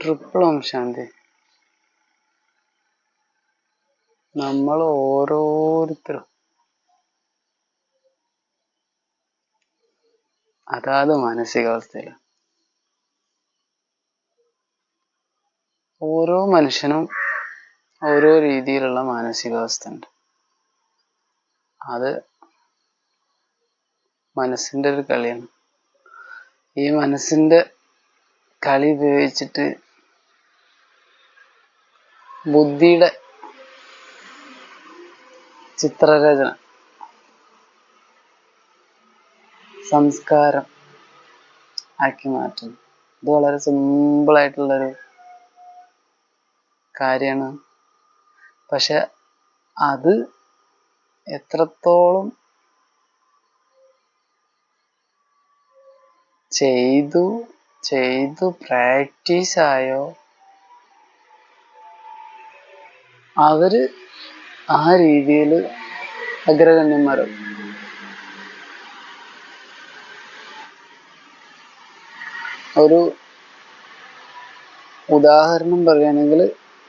Triple ശാന്തി നമ്മൾ ഓരോരുത്തരും. അതാത് മാനസികാവസ്ഥയിൽ ഓരോ മനുഷ്യനും ഓരോ രീതിയിലുള്ള മാനസികാവസ്ഥ ഉണ്ട് അത് മനസ്സിന്റെ ഒരു കളിയാണ്. ഈ മനസ്സിന്റെ കളി ഉപയോഗിച്ചിട്ട് ബുദ്ധിയുടെ ചിത്രരചന. സംസ്കാരം ആക്കി മാറ്റുന്നു. ഇത് വളരെ സിമ്പിൾ ആയിട്ടുള്ളൊരു കാര്യമാണ്. പക്ഷെ അത് എത്രത്തോളം ചെയ്തു ചെയ്തു പ്രാക്ടീസ് അവർ ആ രീതിയിൽ അഗ്രഗണ്യന്മാരും. ഒരു ഉദാഹരണം പറയുകയാണെങ്കിൽ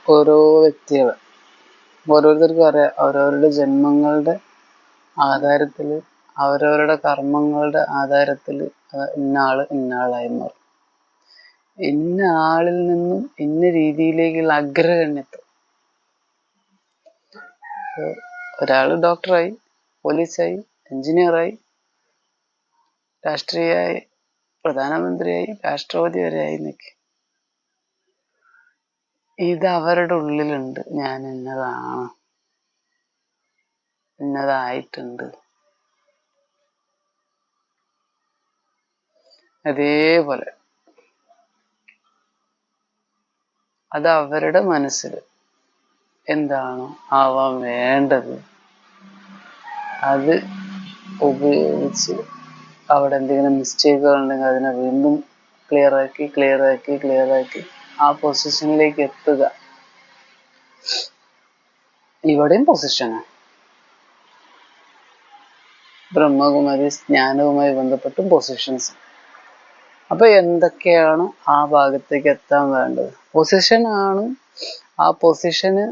ഓരോ വ്യക്തികൾ ഓരോരുത്തർക്കും അറിയാം അവരവരുടെ ജന്മങ്ങളുടെ ആധാരത്തിൽ അവരവരുടെ കർമ്മങ്ങളുടെ ആധാരത്തിൽ ഇന്നാൾ ഇന്നാളായി മാറും ഇന്ന ആളിൽ നിന്നും ഇന്ന രീതിയിലേക്കുള്ള അഗ്രഗണ്യത്വം. ഒരാൾ ഡോക്ടറായി പോലീസായി എഞ്ചിനീയറായി രാഷ്ട്രീയമായി പ്രധാനമന്ത്രിയായി രാഷ്ട്രപതി വരെ ആയി നിൽക്കി ഇത് അവരുടെ ഉള്ളിലുണ്ട്. ഞാൻ ഇന്നതാണ്. ഇന്നതായിട്ടുണ്ട്. അതേപോലെ. അത് അവരുടെ മനസ്സിൽ എന്താണോ ആവാൻ വേണ്ടത്? അത് ഉപയോഗിച്ച് അവിടെ എന്തെങ്കിലും മിസ്റ്റേക്കുകൾ ഉണ്ടെങ്കിൽ അതിനെ വീണ്ടും ക്ലിയർ ആക്കി ക്ലിയർ ആക്കി ക്ലിയർ ആക്കി ആ പൊസിഷനിലേക്ക് എത്തുക. ഇവിടെയും പൊസിഷനാണ് ബ്രഹ്മകുമാരി ജ്ഞാനവുമായി ബന്ധപ്പെട്ടും പൊസിഷൻസ് അപ്പൊ എന്തൊക്കെയാണ് ആ ഭാഗത്തേക്ക് എത്താൻ വേണ്ടത്? പൊസിഷൻ ആണ് ആ പൊസിഷന്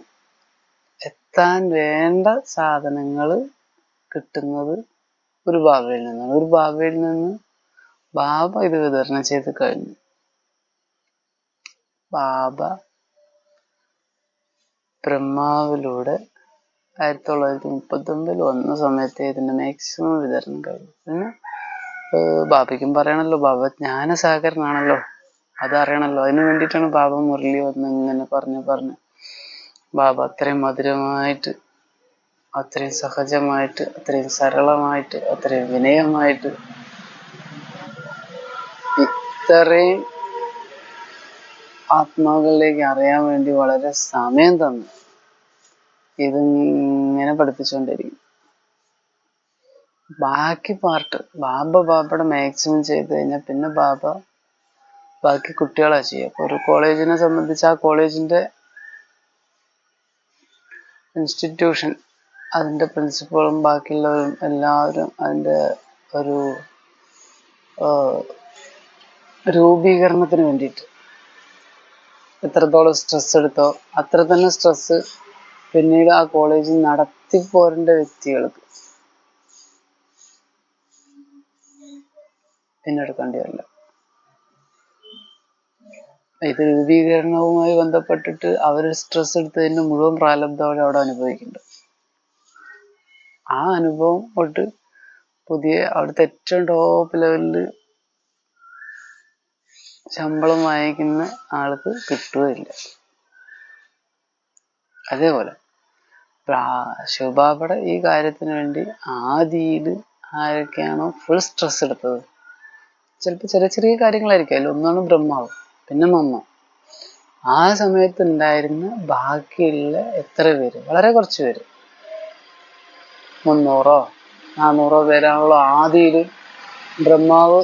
എത്താൻ വേണ്ട സാധനങ്ങൾ കിട്ടുന്നത് ഒരു ബാബയിൽ നിന്നാണ്. ഒരു ബാബയിൽ നിന്ന് ബാബ ഇത് വിതരണം ചെയ്ത് കഴിഞ്ഞു. ബാബ ബ്രഹ്മാവിലൂടെ ആയിരത്തി തൊള്ളായിരത്തി മുപ്പത്തി ഒമ്പതിൽ വന്ന സമയത്ത് ഇതിന്റെ മാക്സിമം വിതരണം കഴിഞ്ഞു. പിന്നെ ബാബയ്ക്കും പറയണല്ലോ ബാബ ജ്ഞാനസാഗരനാണല്ലോ. അതറിയണല്ലോ. അതിനു വേണ്ടിയിട്ടാണ് ബാബ മുരളി വന്ന് ഇങ്ങനെ പറഞ്ഞു പറഞ്ഞു ബാബ അത്രയും മധുരമായിട്ട് അത്രയും സഹജമായിട്ട് അത്രയും സരളമായിട്ട് അത്രയും വിനയമായിട്ട് ഇത്രയും ആത്മാക്കളിലേക്ക് അറിയാൻ വേണ്ടി വളരെ സമയം തന്നു. ഇതിങ്ങനെ പഠിപ്പിച്ചുകൊണ്ടിരിക്കും ബാക്കി പാർട്ട് ബാബ ബാബയുടെ മാക്സിമം ചെയ്ത് കഴിഞ്ഞാൽ പിന്നെ ബാബ ബാക്കി കുട്ടികളാ ചെയ്യുക. ഒരു കോളേജിനെ സംബന്ധിച്ച് ആ കോളേജിന്റെ ഇൻസ്റ്റിറ്റ്യൂഷൻ അതിന്റെ പ്രിൻസിപ്പളും ബാക്കിയുള്ളവരും എല്ലാവരും അതിന്റെ ഒരു രൂപീകരണത്തിന് വേണ്ടിയിട്ട്. എത്രത്തോളം സ്ട്രെസ് എടുത്തോ അത്ര തന്നെ സ്ട്രെസ് പിന്നീട് ആ കോളേജിൽ നടത്തി പോരേണ്ട വ്യക്തികൾക്ക് പിന്നെ എടുക്കേണ്ടി വരില്ല. ഇത് രൂപീകരണവുമായി ബന്ധപ്പെട്ടിട്ട് അവർ സ്ട്രെസ് എടുത്തതിന് മുഴുവൻ പ്രാലബ്ധം അവർ അവിടെ അനുഭവിക്കുന്നുണ്ട്. ആ അനുഭവം തൊട്ട് പുതിയ അവിടുത്തെ ഏറ്റവും ടോപ്പ് ലെവലിൽ ശമ്പളം വാങ്ങിക്കുന്ന ആൾക്ക് കിട്ടുകയില്ല. അതേപോലെ ശിവബാബയുടെ ഈ കാര്യത്തിന് വേണ്ടി ആദിയിൽ ആരൊക്കെയാണോ ഫുൾ സ്ട്രെസ് എടുത്തത്. ചിലപ്പോൾ ചെറിയ ചെറിയ കാര്യങ്ങളായിരിക്കും. അതിൽ ഒന്നാണ് ബ്രഹ്മാവ്. പിന്നെ മമ്മ. ആ സമയത്ത് ഉണ്ടായിരുന്ന ബാക്കിയുള്ള എത്ര പേര്? വളരെ കുറച്ച് പേര്. മുന്നൂറോ? നാന്നൂറോ പേരാണല്ലോ ആദ്യയിൽ ബ്രഹ്മാവ്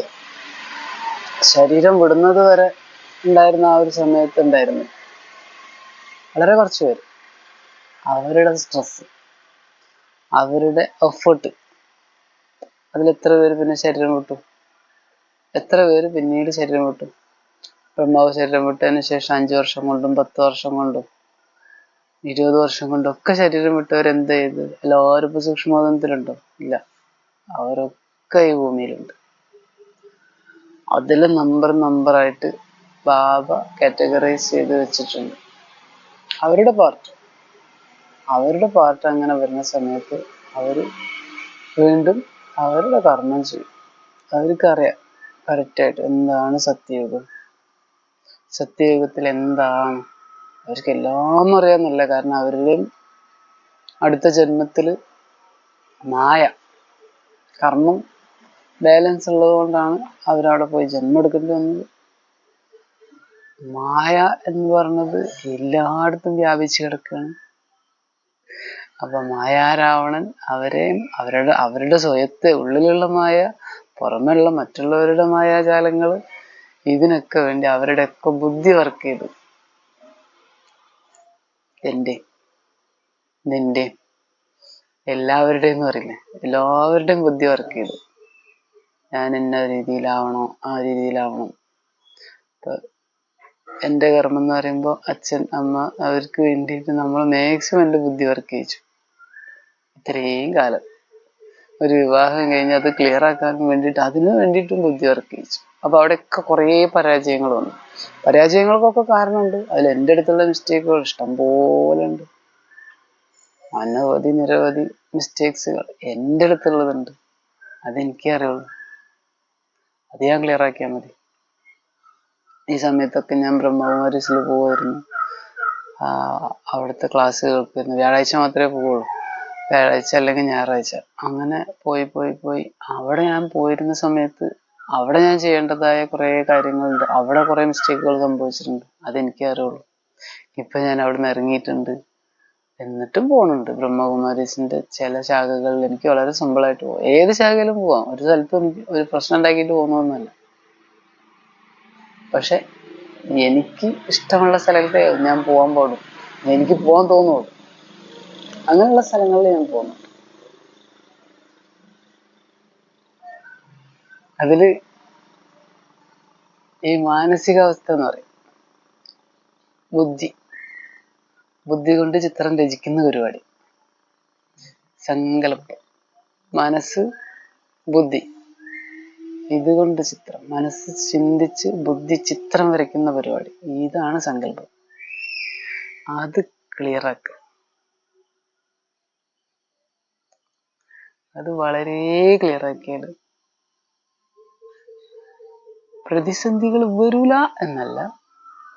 ശരീരം വിടുന്നത് വരെ ഉണ്ടായിരുന്ന ആ ഒരു സമയത്ത് ഉണ്ടായിരുന്നു. വളരെ കുറച്ച് പേര്. അവരുടെ സ്ട്രെസ് അവരുടെ എഫേർട്ട് അതിൽ എത്ര പേര് പിന്നെ ശരീരം വിട്ടു? എത്ര പേര് പിന്നീട് ശരീരം വിട്ടു? ബ്രഹ്മാവ് ശരീരം വിട്ടതിന് ശേഷം അഞ്ചു വർഷം കൊണ്ടും പത്ത് വർഷം കൊണ്ടും ഇരുപത് വർഷം കൊണ്ടും ഒക്കെ ശരീരം വിട്ടവർ എന്ത് ചെയ്ത്? എല്ലാവരും ഇപ്പൊ സൂക്ഷ്മോദനത്തിലുണ്ടോ ഇല്ല. അവരൊക്കെ ഈ ഭൂമിയിലുണ്ട്. അതിൽ നമ്പർ നമ്പറായിട്ട് ബാബ കാറ്റഗറൈസ് ചെയ്ത് വെച്ചിട്ടുണ്ട്. അവരുടെ പാർട്ട് അവരുടെ പാർട്ട് അങ്ങനെ വരുന്ന സമയത്ത് അവർ വീണ്ടും അവരുടെ കർമ്മം ചെയ്യും. അവർക്കറിയാം കറക്റ്റായിട്ട് എന്താണ് സത്യയുഗം സത്യയുഗത്തിൽ എന്താണ് അവർക്ക് എല്ലാം അറിയാമെന്നില്ല കാരണം അവരുടെയും അടുത്ത ജന്മത്തിൽ മായ കർമ്മം ബാലൻസ് ഉള്ളത് കൊണ്ടാണ് അവരവിടെ പോയി ജന്മം എടുക്കേണ്ടി വന്നത്. മായ എന്ന് പറയുന്നത് എല്ലായിടത്തും വ്യാപിച്ചു കിടക്കുകയാണ്. അപ്പൊ മായാരാവണൻ അവരെയും അവരുടെ അവരുടെ സ്വയത്തെ ഉള്ളിലുള്ള മായ പുറമെയുള്ള മറ്റുള്ളവരുടെ മായാജാലങ്ങൾ ഇതിനൊക്കെ വേണ്ടി അവരുടെയൊക്കെ ബുദ്ധി വർക്ക് ചെയ്തു. എന്റെ നിന്റെ എല്ലാവരുടെയും എന്ന് പറയില്ലേ എല്ലാവരുടെയും ബുദ്ധി വർക്ക് ചെയ്തു. ഞാൻ ഇന്ന രീതിയിലാവണോ ആ രീതിയിലാവണം. എന്റെ കർമ്മം എന്ന് പറയുമ്പോൾ അച്ഛൻ അമ്മ അവർക്ക് വേണ്ടിയിട്ട് നമ്മൾ മാക്സിമം എന്റെ ബുദ്ധി വർക്ക് ചെയ്യിച്ചു. ഇത്രയും കാലം. ഒരു വിവാഹം കഴിഞ്ഞ് അത് ക്ലിയർ ആക്കാൻ വേണ്ടിയിട്ട് അതിനു വേണ്ടിയിട്ടും ബുദ്ധി വർക്കിച്ചു ചെയ്യിച്ചു അപ്പൊ അവിടെയൊക്കെ കുറേ പരാജയങ്ങൾ വന്നു. പരാജയങ്ങൾക്കൊക്കെ കാരണമുണ്ട്. അതിൽ എന്റെ അടുത്തുള്ള മിസ്റ്റേക്കുകൾ ഇഷ്ടം പോലെ ഉണ്ട്. അനവധി നിരവധി മിസ്റ്റേക്സുകൾ എന്റെ അടുത്തുള്ളതുണ്ട് അതെനിക്കേ അറിയുള്ളൂ. അത് ഞാൻ ക്ലിയർ ആക്കിയാൽ മതി. ഈ സമയത്തൊക്കെ ഞാൻ ബ്രഹ്മകുമാരീസിൽ പോകുമായിരുന്നു അവിടുത്തെ ക്ലാസ് കേൾക്കുമായിരുന്നു വ്യാഴാഴ്ച മാത്രമേ പോവുള്ളൂ. വ്യാഴാഴ്ച അല്ലെങ്കിൽ ഞായറാഴ്ച. അങ്ങനെ പോയി പോയി പോയി. അവിടെ ഞാൻ പോയിരുന്ന സമയത്ത് അവിടെ ഞാൻ ചെയ്യേണ്ടതായ കുറേ കാര്യങ്ങളുണ്ട്. അവിടെ കുറേ മിസ്റ്റേക്കുകൾ സംഭവിച്ചിട്ടുണ്ട്. അതെനിക്കേ അറിയുള്ളൂ. ഇപ്പൊ ഞാൻ അവിടെ നിന്ന് ഇറങ്ങിയിട്ടുണ്ട്. എന്നിട്ടും പോണുണ്ട്. ബ്രഹ്മകുമാരീസിന്റെ ചില ശാഖകളിൽ എനിക്ക് വളരെ സിമ്പിളായിട്ട് പോകാം ഏത് ശാഖയിലും പോവാം. ഒരു സ്ഥലത്തും എനിക്ക് ഒരു പ്രശ്നം ഉണ്ടാക്കിയിട്ട് പോകുന്നൊന്നുമല്ല പക്ഷെ എനിക്ക് ഇഷ്ടമുള്ള സ്ഥലത്തെ ഞാൻ പോകാൻ പാടും. എനിക്ക് പോകാൻ തോന്നുള്ളൂ. അങ്ങനെയുള്ള സ്ഥലങ്ങളിൽ ഞാൻ പോകുന്നു അതിൽ ഈ മാനസികാവസ്ഥ എന്ന് പറയും. ബുദ്ധി. ബുദ്ധി കൊണ്ട് ചിത്രം രചിക്കുന്ന പരിപാടി. സങ്കല്പം മനസ്സ് ബുദ്ധി. ഇതുകൊണ്ട് ചിത്രം. മനസ്സ് ചിന്തിച്ച് ബുദ്ധി ചിത്രം വരയ്ക്കുന്ന പരിപാടി. ഇതാണ് സങ്കല്പം. അത് ക്ലിയർ ആക്കുക. അത് വളരെ ക്ലിയർ ആക്കിയാണ് പ്രതിസന്ധികൾ വരൂല എന്നല്ല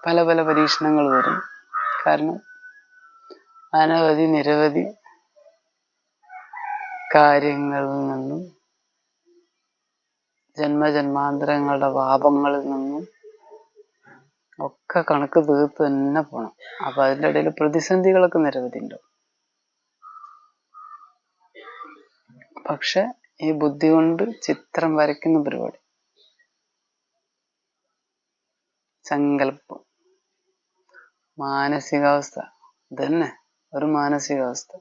പല പല പരീക്ഷണങ്ങൾ വരും. കാരണം അനവധി നിരവധി കാര്യങ്ങളിൽ നിന്നും ജന്മജന്മാന്തരങ്ങളുടെ പാപങ്ങളിൽ നിന്നും ഒക്കെ കണക്ക് തീർത്ത് തന്നെ പോണം. അപ്പൊ അതിന്റെ ഇടയിൽ പ്രതിസന്ധികളൊക്കെ നിരവധി ഉണ്ടാവും പക്ഷെ ഈ ബുദ്ധി കൊണ്ട് ചിത്രം വരയ്ക്കുന്ന പരിപാടി. സങ്കല്പം. മാനസികാവസ്ഥ. ഇതന്നെ ഒരു മാനസികാവസ്ഥ.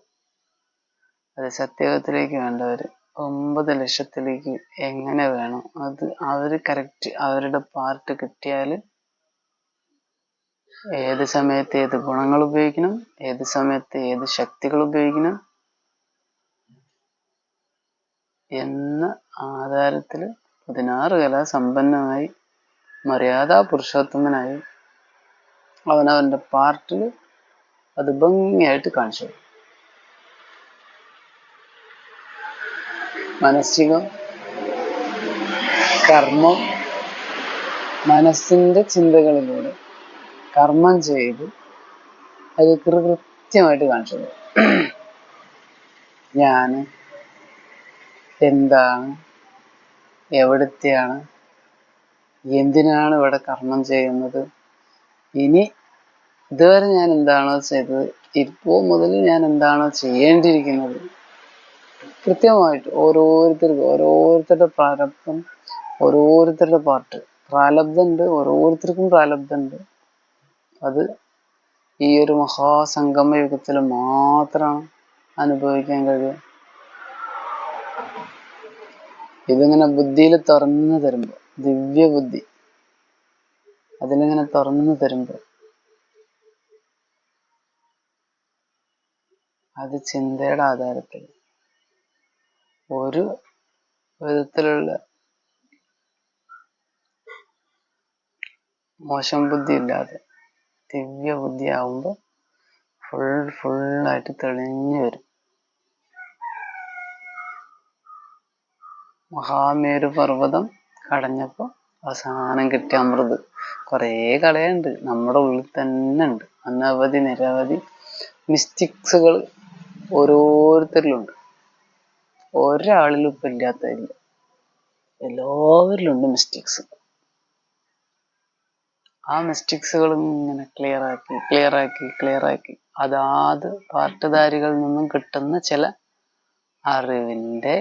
അത് സത്യത്തിലേക്ക് വേണ്ടവർ ഒമ്പത് ലക്ഷത്തിലേക്ക് എങ്ങനെ വേണം? അത് അവർ കറക്റ്റ് അവരുടെ പാർട്ട് കിട്ടിയാൽ ഏത് സമയത്ത് ഏത് ഗുണങ്ങൾ ഉപയോഗിക്കണം? ഏത് സമയത്ത് ഏത് ശക്തികൾ ഉപയോഗിക്കണം? എന്ന ആധാരത്തിൽ പതിനാറ് കല സമ്പന്നമായി മര്യാദ പുരുഷോത്തമനായി അവനവന്റെ പാർട്ടിൽ അത് ഭംഗിയായിട്ട് കാണിച്ചു മാനസികം കർമ്മം മനസ്സിന്റെ ചിന്തകളിലൂടെ കർമ്മം ചെയ്ത് അത് കൃത്യമായിട്ട് കാണിച്ചു. ഞാൻ എന്താണ്? എവിടുത്തെയാണ്? എന്തിനാണ് ഇവിടെ കർമ്മം ചെയ്യുന്നത്? ഇനി ഇതുവരെ ഞാൻ എന്താണോ ചെയ്തത് ഇപ്പോ മുതൽ ഞാൻ എന്താണോ ചെയ്യേണ്ടിയിരിക്കുന്നത്. കൃത്യമായിട്ട് ഓരോരുത്തർക്കും ഓരോരുത്തരുടെ പ്രാരബ്ധം ഓരോരുത്തരുടെ പാർട്ട് പ്രാലബ്ധമുണ്ട് ഓരോരുത്തർക്കും പ്രാലബ്ധമുണ്ട്. അത് ഈ ഒരു മഹാസംഗമ യുഗത്തിൽ മാത്രമാണ് അനുഭവിക്കാൻ കഴിയുക ഇതിങ്ങനെ ബുദ്ധിയിൽ തുറന്നു ദിവ്യ ബുദ്ധി അതിലിങ്ങനെ തുറന്നു തരുമ്പോൾ അത് ചിന്തയുടെ ആധാരത്തിൽ ഒരു വിധത്തിലുള്ള മോശം ബുദ്ധി ഇല്ലാതെ ദിവ്യ ബുദ്ധി ആവുമ്പോൾ ഫുൾ ഫുള്ളായിട്ട് തെളിഞ്ഞു വരും. മഹാമേരു പർവതം കടഞ്ഞപ്പോൾ അവസാനം കിട്ടിയ അമൃത്. കുറേ കളയുണ്ട്. നമ്മുടെ ഉള്ളിൽ തന്നെ ഉണ്ട്. അനവധി നിരവധി മിസ്റ്റിക്സുകൾ ഓരോരുത്തരിലുണ്ട്. ഒരാളിലും ഇപ്പം ഇല്ലാത്തതില്ല. എല്ലാവരിലും ഉണ്ട് മിസ്റ്റേക്സ് ആ മിസ്റ്റേക്സുകൾ ഇങ്ങനെ ക്ലിയർ ആക്കി ക്ലിയർ ആക്കി ക്ലിയർ ആക്കി. അതാത് പാർട്ടിധാരികളിൽ നിന്നും കിട്ടുന്ന ചില അറിവിന്റെ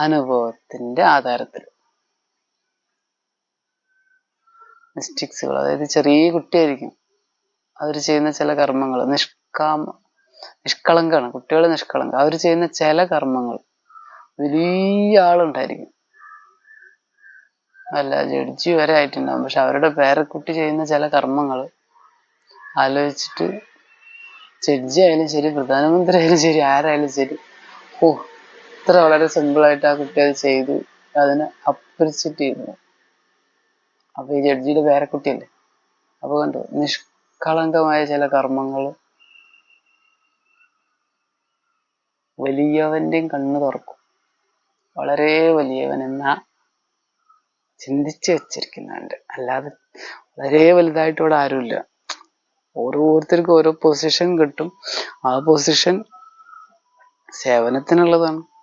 അനുഭവത്തിന്റെ ആധാരത്തിൽ. മിസ്റ്റേക്സുകൾ. അതായത് ചെറിയ കുട്ടിയായിരിക്കും. അവർ ചെയ്യുന്ന ചില കർമ്മങ്ങൾ. നിഷ്കാമ നിഷ്കളങ്കാണ് കുട്ടികൾ നിഷ്കളങ്ക അവർ ചെയ്യുന്ന ചില കർമ്മങ്ങൾ. വലിയ ആളുണ്ടായിരിക്കും. അല്ല ജഡ്ജി വരെ ആയിട്ടുണ്ടാവും. പക്ഷെ അവരുടെ പേരക്കുട്ടി ചെയ്യുന്ന ചില കർമ്മങ്ങൾ ആലോചിച്ചിട്ട് ജഡ്ജി ആയാലും ശരി പ്രധാനമന്ത്രി ആയാലും ശരി ആരായാലും ശരി ഓ ഇത്ര വളരെ സിമ്പിളായിട്ട് ആ കുട്ടി അത് ചെയ്തു. അതിനെ അപ്രിച്ചിട്ട് ചെയ്യുന്നു അപ്പൊ ഈ ജഡ്ജിയുടെ പേരക്കുട്ടിയല്ലേ അപ്പൊ കണ്ടു നിഷ്കളങ്കമായ ചില കർമ്മങ്ങൾ വലിയവന്റെയും കണ്ണ് തുറക്കും. വളരെ വലിയവൻ എന്ന ചിന്തിച്ചു വെച്ചിരിക്കുന്നുണ്ട് അല്ലാതെ വളരെ വലുതായിട്ട് ഇവിടെ ആരുമില്ല. ഓരോരുത്തർക്കും ഓരോ പൊസിഷൻ കിട്ടും. ആ പൊസിഷൻ സേവനത്തിനുള്ളതാണ്.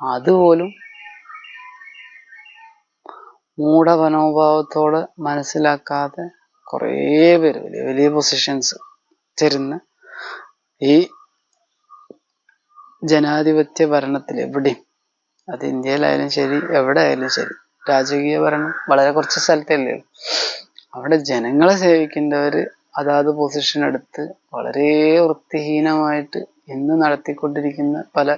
അതുപോലും മൂഢമനോഭാവത്തോടെ മനസ്സിലാക്കാതെ കുറേ പേര് വലിയ വലിയ പൊസിഷൻസ് തരുന്ന ഈ ജനാധിപത്യ ഭരണത്തിൽ എവിടെയും അത് ഇന്ത്യയിലായാലും ശരി എവിടെ ആയാലും ശരി രാജകീയ ഭരണം വളരെ കുറച്ച് സ്ഥലത്തല്ലേ അവിടെ ജനങ്ങളെ സേവിക്കേണ്ടവര് അതാത് പൊസിഷൻ എടുത്ത് വളരെ വൃത്തിഹീനമായിട്ട് ഇന്ന് നടത്തിക്കൊണ്ടിരിക്കുന്ന പല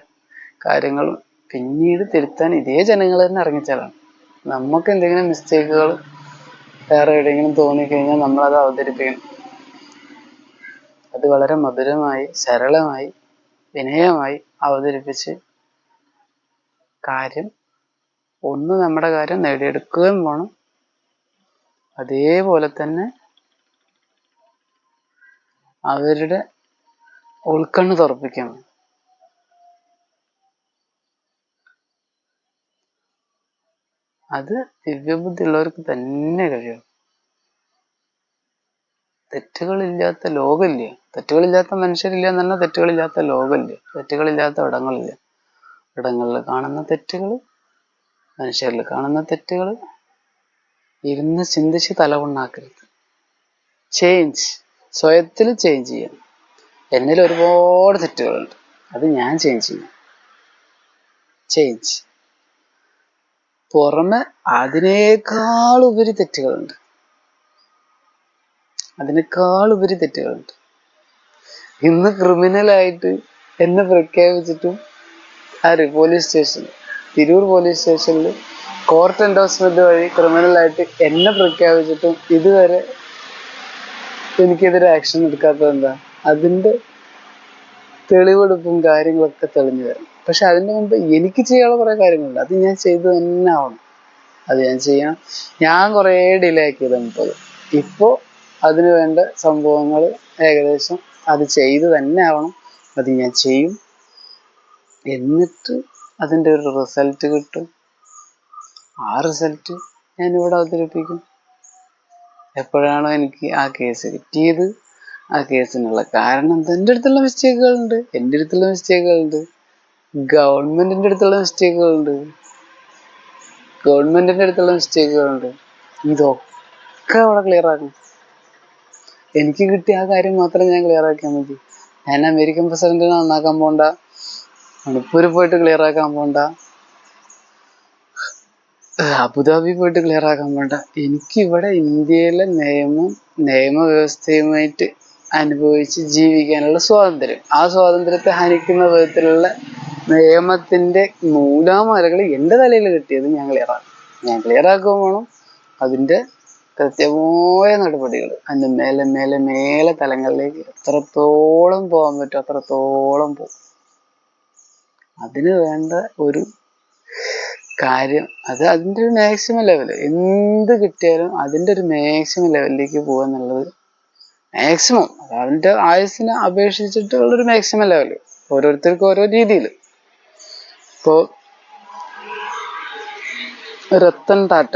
കാര്യങ്ങളും പിന്നീട് തിരുത്താൻ ഇതേ ജനങ്ങൾ തന്നെ ഇറങ്ങിച്ചാലാണ് നമുക്ക് എന്തെങ്കിലും മിസ്റ്റേക്കുകൾ വേറെ എവിടെയെങ്കിലും തോന്നിക്കഴിഞ്ഞാൽ നമ്മളത് അവതരിപ്പിക്കണം. അത് വളരെ മധുരമായി സരളമായി വിനയമായി അവതരിപ്പിച്ച് കാര്യം ഒന്ന് നമ്മുടെ കാര്യം നേടിയെടുക്കുകയും വേണം. അതേപോലെ തന്നെ അവരുടെ ഉൾക്കണ്ണ് തുറപ്പിക്കാൻ അത് ദിവ്യബുദ്ധി ഉള്ളവർക്ക് തന്നെ കഴിയും. തെറ്റുകളില്ലാത്ത ലോകമില്ല? തെറ്റുകളില്ലാത്ത മനുഷ്യരില്ല എന്ന് പറഞ്ഞാൽ തെറ്റുകളില്ലാത്ത ലോകമില്ല? തെറ്റുകളില്ലാത്ത ഇടങ്ങളില്ല? ഇടങ്ങളിൽ കാണുന്ന തെറ്റുകൾ മനുഷ്യരിൽ കാണുന്ന തെറ്റുകൾ ഇരുന്ന് ചിന്തിച്ച് തലകൊണ്ടാക്കരുത് ചേഞ്ച് സ്വയത്തിൽ ചേഞ്ച് ചെയ്യണം. എന്നിൽ ഒരുപാട് തെറ്റുകളുണ്ട്. അത് ഞാൻ ചേഞ്ച് ചെയ്യും. ചേഞ്ച് പുറമെ അതിനേക്കാൾ ഉപരി തെറ്റുകളുണ്ട്. അതിനേക്കാൾ ഉപരി തെറ്റുകളുണ്ട്. ഇന്ന് ക്രിമിനലായിട്ട് എന്നെ പ്രഖ്യാപിച്ചിട്ടും ആര്? പോലീസ് സ്റ്റേഷൻ തിരൂർ പോലീസ് സ്റ്റേഷനിൽ കോർട്ട് എൻഡോസ്മെന്റ് വഴി ക്രിമിനലായിട്ട് എന്നെ പ്രഖ്യാപിച്ചിട്ടും ഇതുവരെ എനിക്കെതിരെ ആക്ഷൻ എടുക്കാത്തത് എന്താ? അതിന്റെ തെളിവെടുപ്പും കാര്യങ്ങളൊക്കെ തെളിഞ്ഞു വരും പക്ഷെ അതിന്റെ മുമ്പ് എനിക്ക് ചെയ്യാനുള്ള കുറെ കാര്യങ്ങളുണ്ട്. അത് ഞാൻ ചെയ്തു തന്നെ ആവണം. അത് ഞാൻ ചെയ്യണം ഞാൻ കുറേ ഡിലേ ആക്കിയത് മുപ്പത് ഇപ്പോ അതിന് വേണ്ട സംഭവങ്ങൾ ഏകദേശം അത് ചെയ്തു തന്നെ ആവണം. അത് ഞാൻ ചെയ്യും. എന്നിട്ട് അതിന്റെ ഒരു റിസൾട്ട് കിട്ടും. ആ റിസൾട്ട് ഞാൻ ഇവിടെ അവതരിപ്പിക്കും. എപ്പോഴാണോ എനിക്ക് ആ കേസ് കിട്ടിയത്. ആ കേസിനുള്ള കാരണം എന്റെ അടുത്തുള്ള മിസ്റ്റേക്കുകളുണ്ട് എന്റെ അടുത്തുള്ള മിസ്റ്റേക്കുകളുണ്ട് ഗവൺമെന്റിന്റെ അടുത്തുള്ള മിസ്റ്റേക്കുകളുണ്ട്. ഗവൺമെന്റിന്റെ അടുത്തുള്ള മിസ്റ്റേക്കുകളുണ്ട്. ഇതൊക്കെ അവിടെ ക്ലിയർ ആക്കണം. എനിക്ക് കിട്ടിയ ആ കാര്യം മാത്രം ഞാൻ ക്ലിയർ ആക്കിയാൽ മതി. ഞാൻ അമേരിക്കൻ പ്രസിഡന്റിനെ നന്നാക്കാൻ പോണ്ട. മണിപ്പൂർ പോയിട്ട് ക്ലിയർ ആക്കാൻ പോണ്ട. അബുദാബി പോയിട്ട് ക്ലിയർ ആക്കാൻ പോണ്ട. എനിക്ക് ഇവിടെ ഇന്ത്യയിലെ നിയമം നിയമവ്യവസ്ഥയുമായിട്ട് അനുഭവിച്ച് ജീവിക്കാനുള്ള സ്വാതന്ത്ര്യം. ആ സ്വാതന്ത്ര്യത്തെ ഹനിക്കുന്ന വിധത്തിലുള്ള നിയമത്തിന്റെ നൂലാമാലകൾ എന്റെ തലയിൽ കിട്ടിയത് ഞാൻ ക്ലിയർ ആക്കും. ഞാൻ ക്ലിയർ ആക്കുക വേണം. അതിന്റെ കൃത്യമായ നടപടികൾ. അതിന്റെ മേലെ മേലെ മേലെ തലങ്ങളിലേക്ക് എത്രത്തോളം പോകാൻ പറ്റും അത്രത്തോളം പോകും. അതിന് വേണ്ട ഒരു കാര്യം അത് അതിന്റെ ഒരു മാക്സിമം ലെവൽ എന്ത് കിട്ടിയാലും അതിന്റെ ഒരു മാക്സിമം ലെവലിലേക്ക് പോകുക എന്നുള്ളത് മാക്സിമം അതിന്റെ ആയുസിനെ അപേക്ഷിച്ചിട്ടുള്ളൊരു മാക്സിമം ലെവൽ ഓരോരുത്തർക്കും ഓരോ രീതിയിൽ ഇപ്പോ രത്തൻ ടാറ്റ.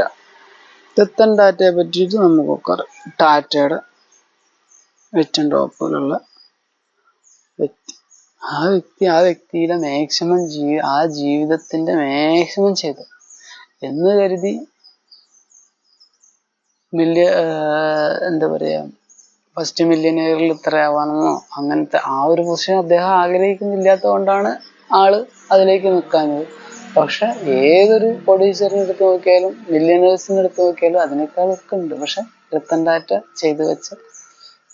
രത്തൻ ടാറ്റയെ പറ്റിയിട്ട് നമുക്ക് നോക്കാം ടാറ്റയുടെ ഏറ്റവും ടോപ്പിലുള്ള വ്യക്തി. ആ വ്യക്തി ആ വ്യക്തിയുടെ മാക്സിമം ജീ ആ ജീവിതത്തിന്റെ മാക്സിമം ചെയ്തു. എന്ന് കരുതി മില്യ എന്താ പറയാ ഫസ്റ്റ് മില്യനിയറിൽ ഇത്ര അങ്ങനത്തെ ആ ഒരു പൊസിഷൻ അദ്ദേഹം ആഗ്രഹിക്കുന്നില്ലാത്തത് കൊണ്ടാണ് ആൾ അതിലേക്ക് നിൽക്കാഞ്ഞത്. പക്ഷെ ഏതൊരു പ്രൊഡ്യൂസറിനെ എടുത്ത് നോക്കിയാലും മില്യനേഴ്സിനെ എടുത്ത് നോക്കിയാലും അതിനേക്കാളൊക്കെ ഉണ്ട് പക്ഷെ റിത്തൻഡാറ്റ ചെയ്തു വെച്ച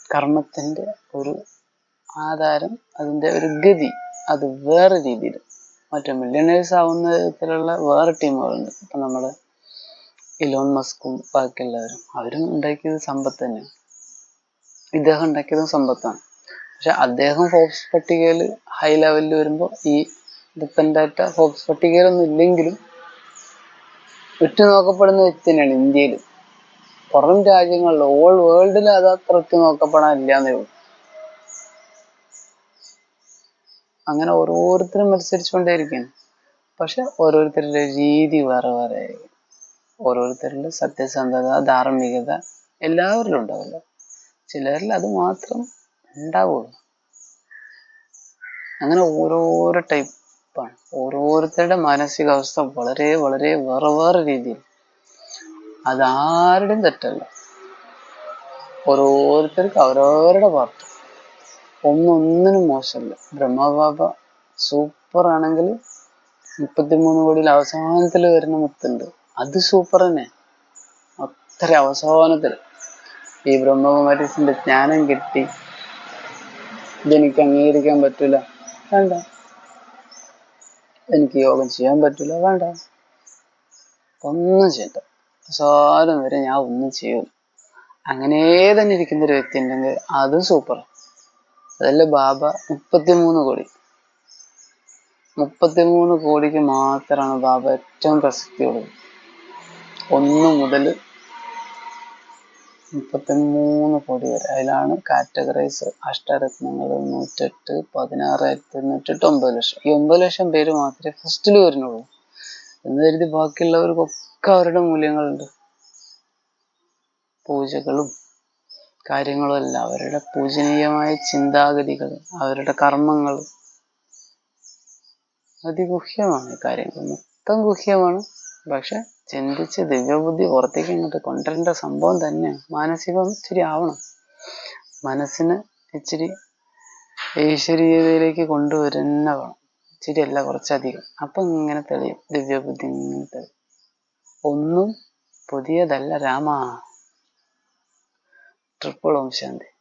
കർമ്മത്തിന്റെ ഒരു ആധാരം അതിന്റെ ഒരു ഗതി അത് വേറെ രീതിയിൽ മറ്റേ മില്യണേഴ്സ് ആവുന്ന വിധത്തിലുള്ള വേറെ ടീമുകളുണ്ട്. ഇപ്പൊ നമ്മുടെ ഇലോൺ മസ്കും ബാക്കിയുള്ളവരും. അവരും ഉണ്ടാക്കിയത് സമ്പത്ത് തന്നെയാണ്. ഇദ്ദേഹം ഉണ്ടാക്കിയതും സമ്പത്താണ്. പക്ഷെ അദ്ദേഹം ഫോബ്സ് പട്ടികയിൽ ഹൈ ലെവലിൽ വരുമ്പോൾ ഈ രത്തൻ ടാറ്റ ഫോബ്സ് പട്ടികയിലൊന്നും ഇല്ലെങ്കിലും ഉറ്റുനോക്കപ്പെടുന്ന വ്യക്തി തന്നെയാണ് ഇന്ത്യയിൽ പുറം രാജ്യങ്ങളിൽ ഓൾ വേൾഡിൽ അത് അത്ര ഉറ്റുനോക്കപ്പെടാനില്ല എന്നേ ഉള്ളൂ. അങ്ങനെ ഓരോരുത്തരും മത്സരിച്ചുകൊണ്ടേയിരിക്കുകയാണ് പക്ഷെ ഓരോരുത്തരുടെ രീതി വേറെ വേറെ. ഓരോരുത്തരുടെ സത്യസന്ധത ധാർമ്മികത എല്ലാവരിലും ഉണ്ടാവില്ല. ചിലരിൽ അത് മാത്രം ഉണ്ടാവുള്ളൂ. അങ്ങനെ ഓരോരോ ടൈപ്പാണ് ഓരോരുത്തരുടെ മാനസികാവസ്ഥ വളരെ വളരെ വേറെ വേറെ രീതിയിൽ അതാരുടെയും തെറ്റല്ല. ഓരോരുത്തർക്ക് അവരവരുടെ പാർട്ട് ഒന്നൊന്നിനും മോശമല്ല. ബ്രഹ്മബാബ സൂപ്പർ ആണെങ്കിൽ മുപ്പത്തിമൂന്ന് കോടിയിൽ അവസാനത്തിൽ വരുന്ന മുത്തുണ്ട്. അത് സൂപ്പർ തന്നെ. അത്ര അവസാനത്തിൽ. ഈ ബ്രഹ്മകുമാരീസിന്റെ ജ്ഞാനം കിട്ടി. ഇതെനിക്ക് അംഗീകരിക്കാൻ പറ്റൂല. വേണ്ട എനിക്ക് യോഗം ചെയ്യാൻ പറ്റില്ല വേണ്ട. ഒന്നും ചെയ്യണ്ട. സാരം വരെ ഞാൻ ഒന്നും ചെയ്യൂല. അങ്ങനെ തന്നെ ഇരിക്കുന്ന ഒരു വ്യക്തി ഉണ്ടെങ്കിൽ അതും സൂപ്പർ അതല്ല ബാബ മുപ്പത്തിമൂന്ന് കോടി. മുപ്പത്തിമൂന്ന് കോടിക്ക് മാത്രമാണ് ബാബ ഏറ്റവും പ്രസക്തിയുള്ളത്. ഒന്ന് മുതൽ മുപ്പത്തിമൂന്ന് കോടി വരെ. അതിലാണ് കാറ്റഗറൈസ് അഷ്ടരത്നങ്ങൾ നൂറ്റെട്ട് പതിനാറായിരത്തി തൊണ്ണൂറ്റെട്ട് ഒമ്പത് ലക്ഷം. ഈ ഒമ്പത് ലക്ഷം പേര് മാത്രമേ ഫസ്റ്റിൽ വരുന്നുള്ളൂ. എന്ന് കരുതി ബാക്കിയുള്ളവർക്കൊക്കെ അവരുടെ മൂല്യങ്ങളുണ്ട്. പൂജകളും കാര്യങ്ങളും അല്ല അവരുടെ പൂജനീയമായ ചിന്താഗതികൾ അവരുടെ കർമ്മങ്ങൾ അതിഗുഹ്യമാണ് കാര്യങ്ങൾ. മൊത്തം ഗുഹ്യമാണ്. പക്ഷെ ചിന്തിച്ച് ദിവ്യബുദ്ധി പുറത്തേക്ക് ഇങ്ങോട്ട് കൊണ്ടുവരേണ്ട സംഭവം തന്നെ മാനസികം ഇച്ചിരി ആവണം. മനസ്സിന് ഇച്ചിരി ഈശ്വരീയതയിലേക്ക് കൊണ്ടുവരുന്ന വേണം ഇച്ചിരി അല്ല കുറച്ചധികം. അപ്പൊ ഇങ്ങനെ തെളിയും. ദിവ്യബുദ്ധി ഇങ്ങനെ തെളിയും. ഒന്നും പുതിയതല്ല രാമ. ട്രിപ്പിൾ ഓം ശാന്തി.